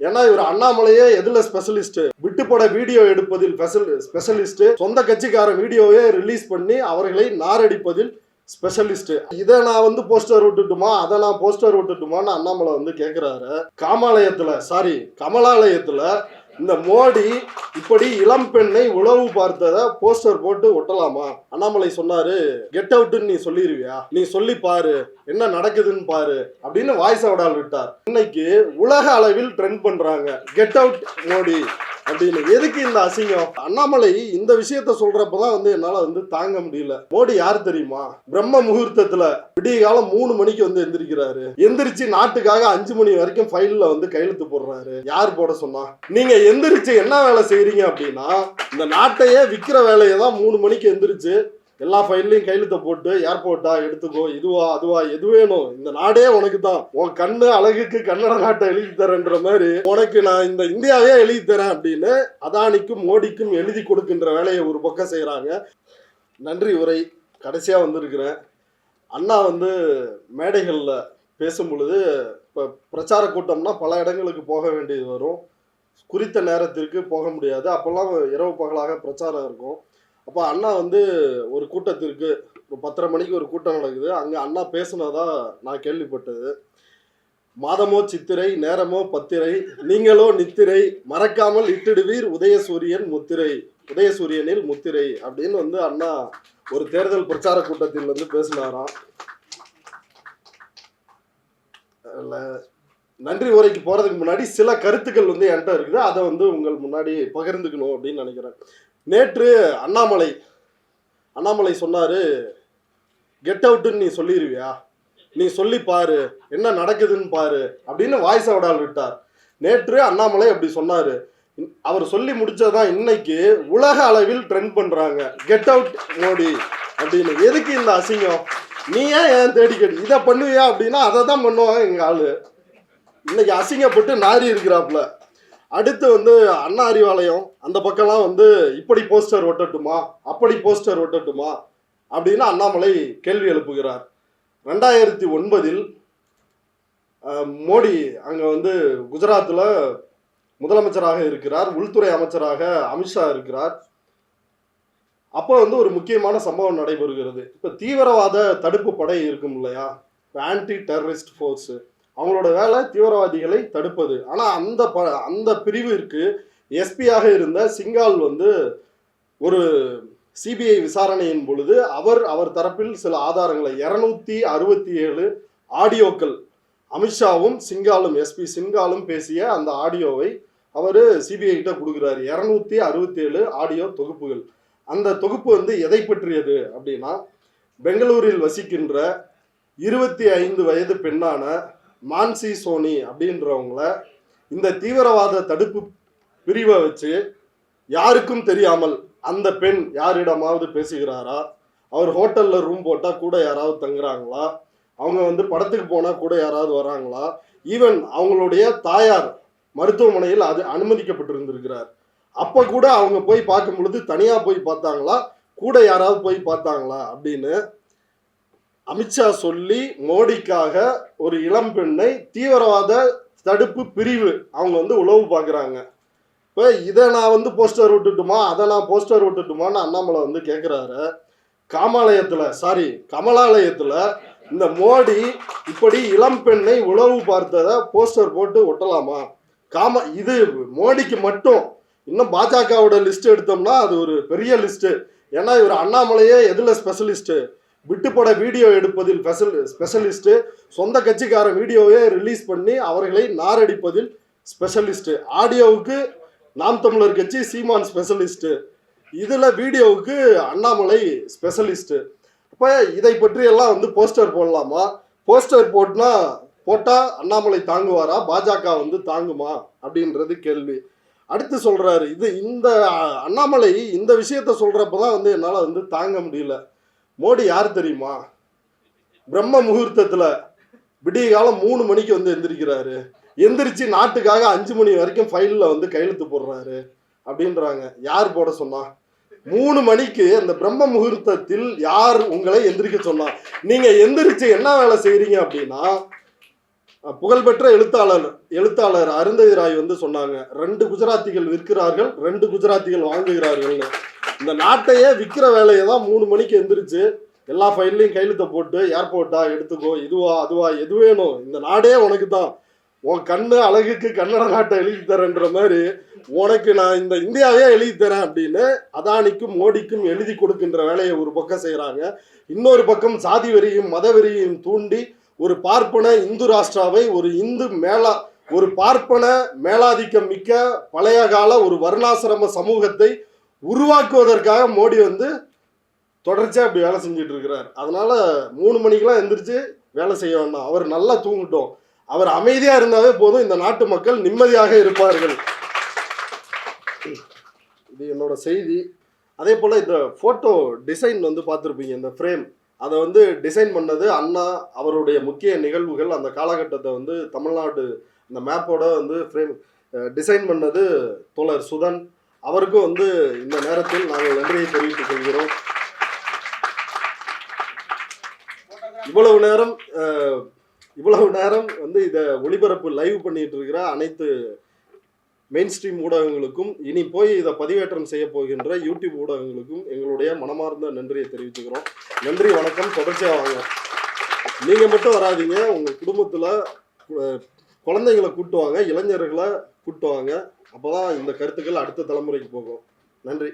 ஏன்னா இவர் அண்ணாமலையே எதுல ஸ்பெஷலிஸ்ட் விட்டுப்பட வீடியோ எடுப்பதில் ஸ்பெஷலிஸ்ட் சொந்த கட்சிக்கார வீடியோவே ரிலீஸ் பண்ணி அவர்களை நாரடிப்பதில் ஸ்பெஷலிஸ்ட் இதை நான் வந்து போஸ்டர் விட்டுட்டுமா? அதை நான் போஸ்டர் விட்டுட்டுமான்னு அண்ணாமலை வந்து கேட்கிறாரு காமாலயத்துல சாரி கமலாலயத்துல இந்த மோடி இப்படி இளம் பெண்ணை உளவு பார்த்தத போஸ்டர் போட்டு ஒட்டலாமா? அண்ணாமலை சொன்னாரு கெட் அவுட்னு நீ சொல்லிருவியா? நீ சொல்லி பாரு என்ன நடக்குதுன்னு பாரு அப்படின்னு வாய்ஸ் அவடால் விட்டார். இன்னைக்கு உலக அளவில் ட்ரெண்ட் பண்றாங்க. கெட் அவுட் மோடி அப்படின்னு. எதுக்கு இந்த அசிங்கம்? அண்ணாமலை இந்த விஷயத்த சொல்றப்பதான் வந்து என்னால வந்து தாங்க முடியல. மோடி யார் தெரியுமா? பிரம்ம முகூர்த்தத்துல விடிய காலம் மூணு மணிக்கு வந்து எந்திரிக்கிறாரு. எந்திரிச்சு நாட்டுக்காக அஞ்சு மணி வரைக்கும் ஃபைல்ல வந்து கையெழுத்து போடுறாரு. யார் போட சொன்னா? நீங்க எந்திரிச்சு என்ன வேலை செய்கிறீங்க அப்படின்னா இந்த நாட்டையே விற்கிற வேலையை தான் மூணு மணிக்கு எந்திரிச்சு எல்லா ஃபைல்லையும் கையெழுத்த போட்டு ஏர்போர்ட்டா எடுத்துக்கோ இதுவா அதுவா எது வேணும்? இந்த நாடே உனக்கு தான். உன் கண்ணு அழகுக்கு கன்னட நாட்டை எழுதி தரேன்ற மாதிரி உனக்கு நான் இந்த இந்தியாவே எழுதி தரேன் அப்படின்னு அதானிக்கும் மோடிக்கும் எழுதி கொடுக்கின்ற வேலையை ஒரு பக்கம் செய்கிறாங்க நன்றி உரை கடைசியாக வந்திருக்கிறேன். அண்ணா வந்து மேடைகளில் பேசும் பொழுது இப்போ பிரச்சார கூட்டம்னா பல இடங்களுக்கு போக வேண்டியது வரும். குறித்த நேரத்திற்கு போக முடியாது. அப்போல்லாம் இரவு பகலாக பிரச்சாரம் இருக்கும். அப்போ அண்ணா வந்து ஒரு கூட்டத்திற்கு ஒரு பத்தரை மணிக்கு ஒரு கூட்டம் நடக்குது. அங்கே அண்ணா பேசுனதா நான் கேள்விப்பட்டது. மாதமோ சித்திரை நேரமோ பத்திரை நீங்களோ நித்திரை மறக்காமல் இட்டிடுவீர் உதயசூரியன் முத்திரை உதயசூரியனில் முத்திரை அப்படின்னு வந்து அண்ணா ஒரு தேர்தல் பிரச்சார கூட்டத்தில் வந்து பேசினாராம். இல்லை நன்றி உரைக்கு போகிறதுக்கு முன்னாடி சில கருத்துக்கள் வந்து என்கிட்ட இருக்குது. அதை வந்து உங்கள் முன்னாடி பகிர்ந்துக்கணும் அப்படின்னு நினைக்கிறேன். நேற்று அண்ணாமலை அண்ணாமலை சொன்னார் கெட் அவுட்டுன்னு நீ சொல்லிடுவியா நீ சொல்லி பாரு என்ன நடக்குதுன்னு பாரு அப்படின்னு வாய்ஸ் அவடால் விட்டார். நேற்று அண்ணாமலை அப்படி சொன்னார். அவர் சொல்லி முடிச்சதான் இன்னைக்கு உலக அளவில் ட்ரெண்ட் பண்ணுறாங்க கெட் அவுட் மோடி அப்படின்னு. எதுக்கு இந்த அசிங்கம்? நீ ஏன் ஏன் தேடிக்கடி? இதை பண்ணுவியா அப்படின்னா அதை தான் பண்ணுவாங்க எங்கள் ஆள். இன்னைக்கு அசிங்கப்பட்டு நாரி இருக்கிறாப்புல. அடுத்து வந்து அண்ணா அறிவாலயம் அந்த பக்கம்லாம் வந்து இப்படி போஸ்டர் ஒட்டட்டுமா அப்படி போஸ்டர் ஒட்டட்டுமா அப்படின்னு அண்ணாமலை கேள்வி எழுப்புகிறார். ரெண்டாயிரத்தி ஒன்பதில் மோடி அங்கே வந்து குஜராத்தில் முதலமைச்சராக இருக்கிறார் உள்துறை அமைச்சராக அமித்ஷா இருக்கிறார். அப்போ வந்து ஒரு முக்கியமான சம்பவம் நடைபெறுகிறது. இப்போ தீவிரவாத தடுப்பு படை இருக்கும் இல்லையா? ஆன்டி டெரரிஸ்ட் ஃபோர்ஸு அவங்களோட வேலை தீவிரவாதிகளை தடுப்பது. ஆனால் அந்த ப அந்த பிரிவிற்கு எஸ்பியாக இருந்த சிங்கால் வந்து ஒரு சிபிஐ விசாரணையின் பொழுது அவர் அவர் தரப்பில் சில ஆதாரங்களை இரநூத்தி அறுபத்தி ஏழு ஆடியோக்கள் அமித்ஷாவும் சிங்காலும் எஸ்பி சிங்காலும் பேசிய அந்த ஆடியோவை அவர் சிபிஐ கிட்ட கொடுக்குறாரு. இரநூத்தி அறுபத்தி ஏழு ஆடியோ தொகுப்புகள். அந்த தொகுப்பு வந்து எதை பற்றியது அப்படின்னா பெங்களூரில் வசிக்கின்ற இருபத்தி ஐந்து வயது பெண்ணான மான்சி சோனி அப்படின்றவங்கள இந்த தீவிரவாத தடுப்பு பிரிவை வச்சு யாருக்கும் தெரியாமல் அந்த பெண் யாரிடமாவது பேசுகிறாரா? அவர் ஹோட்டல்ல ரூம் போட்டா கூட யாராவது தங்குறாங்களா? அவங்க வந்து படத்துக்கு போனா கூட யாராவது வராங்களா? ஈவன் அவங்களுடைய தாயார் மருத்துவமனையில் அது அனுமதிக்கப்பட்டிருந்திருக்கிறார். அப்ப கூட அவங்க போய் பார்க்கும் பொழுது தனியா போய் பார்த்தாங்களா? கூட யாராவது போய் பார்த்தாங்களா? அப்படின்னு அமித்ஷா சொல்லி மோடிக்காக ஒரு இளம் பெண்ணை தீவிரவாத தடுப்பு பிரிவு அவங்க வந்து உளவு பார்க்குறாங்க. இப்போ இதை நான் வந்து போஸ்டர் விட்டுட்டுமா? அதை நான் போஸ்டர் விட்டுட்டுமான்னு அண்ணாமலை வந்து கேட்குறாரு காமாலயத்தில் சாரி கமலாலயத்தில் இந்த மோடி இப்படி இளம் பெண்ணை உளவு பார்த்ததை போஸ்டர் போட்டு ஒட்டலாமா? காம இது மோடிக்கு மட்டும். இன்னும் பாஜகவோட லிஸ்ட் எடுத்தோம்னா அது ஒரு பெரிய லிஸ்ட்டு ஏன்னா இவர் அண்ணாமலையே எதில் ஸ்பெஷலிஸ்ட்டு விட்டுப்பட வீடியோ எடுப்பதில் ஸ்பெஷலிஸ்ட்டு சொந்த கட்சிக்காரன் வீடியோவே ரிலீஸ் பண்ணி அவர்களை நாரடிப்பதில் ஸ்பெஷலிஸ்ட்டு ஆடியோவுக்கு நாம் தமிழர் கட்சி சீமான் ஸ்பெஷலிஸ்ட்டு இதில் வீடியோவுக்கு அண்ணாமலை ஸ்பெஷலிஸ்ட்டு இப்போ இதை பற்றியெல்லாம் வந்து போஸ்டர் போடலாமா? போஸ்டர் போட்டுனா போட்டால் அண்ணாமலை தாங்குவாரா? பாஜக வந்து தாங்குமா? அப்படின்றது கேள்வி. அடுத்து சொல்கிறாரு இது இந்த அண்ணாமலை இந்த விஷயத்த சொல்றப்பதான் வந்து என்னால் வந்து தாங்க முடியல. மோடி யார் தெரியுமா? பிரம்ம முகூர்த்தத்தில் விடிய காலம் மூணு மணிக்கு வந்து எந்திரிக்கிறாரு. எந்திரிச்சு நாட்டுக்காக அஞ்சு மணி வரைக்கும் ஃபைலில் வந்து கையெழுத்து போடுறாரு அப்படின்றாங்க. யார் போட சொன்னா? மூணு மணிக்கு அந்த பிரம்ம முகூர்த்தத்தில் யார் உங்களை எந்திரிக்க சொன்னா? நீங்க எந்திரிச்சு என்ன வேலை செய்கிறீங்க அப்படின்னா புகழ்பெற்ற எழுத்தாளர் எழுத்தாளர் அருந்ததி ராய் வந்து சொன்னாங்க ரெண்டு குஜராத்திகள் விற்கிறார்கள் ரெண்டு குஜராத்திகள் வாங்குகிறார்கள்னு. இந்த நாட்டையே விற்கிற வேலையை தான் மூணு மணிக்கு எந்திரிச்சு எல்லா ஃபைல்லையும் கையெழுத்த போட்டு ஏர்போர்ட்டா எடுத்துக்கோ இதுவா அதுவா எது வேணும்? இந்த நாடே உனக்கு தான். உன் கண்ணு அழகுக்கு கன்னட நாட்டை எழுதி தரேன்ற மாதிரி உனக்கு நான் இந்த இந்தியாவே எழுதி தரேன் அப்படின்னு அதானிக்கும் மோடிக்கும் எழுதி கொடுக்கின்ற வேலையை ஒரு பக்கம் செய்கிறாங்க இன்னொரு பக்கம் சாதி வெறியும் மத வெறியும் தூண்டி ஒரு பார்ப்பன இந்து ராஷ்டிராவை ஒரு இந்து மேலா ஒரு பார்ப்பன மேலாதிக்கம் மிக்க பழைய கால ஒரு வர்ணாசிரம சமூகத்தை உருவாக்குவதற்காக மோடி வந்து தொடர்ச்சியாக இப்படி வேலை செஞ்சுட்டு இருக்கிறார் அதனால மூணு மணிக்கெல்லாம் எந்திரிச்சு வேலை செய்ய வேண்டாம். அவர் நல்லா தூங்கட்டும். அவர் அமைதியா இருந்தாவே போதும். இந்த நாட்டு மக்கள் நிம்மதியாக இருப்பார்கள். இது என்னோட செய்தி. அதே போல இந்த போட்டோ டிசைன் வந்து பார்த்துருப்பீங்க இந்த ஃப்ரேம் அதை வந்து டிசைன் பண்ணது அண்ணா அவருடைய முக்கிய நிகழ்வுகள் அந்த காலகட்டத்தை வந்து தமிழ்நாடு இந்த மேப்போட வந்து ஃப்ரேம் டிசைன் பண்ணது தோழர் சுதன். அவருக்கும் வந்து இந்த நேரத்தில் நாங்கள் நன்றியை தெரிவித்துக் கொள்கிறோம். இவ்வளவு நேரம் இவ்வளவு நேரம் வந்து இதை ஒளிபரப்பு லைவ் பண்ணிட்டு இருக்கிற அனைத்து மெயின் ஸ்ட்ரீம் ஊடகங்களுக்கும் இனி போய் இதை பதிவேற்றம் செய்ய போகின்ற யூடியூப் ஊடகங்களுக்கும் எங்களுடைய மனமார்ந்த நன்றியை தெரிவிச்சுக்கிறோம் நன்றி வணக்கம். தொடர்ச்சியாக வாங்க. நீங்கள் மட்டும் வராதீங்க. உங்கள் குடும்பத்தில் குழந்தைங்களை கூட்டு வாங்க இளைஞர்களை கூட்டு வாங்க. அப்பதான் இந்த கருத்துக்கள் அடுத்த தலைமுறைக்கு போகும். நன்றி.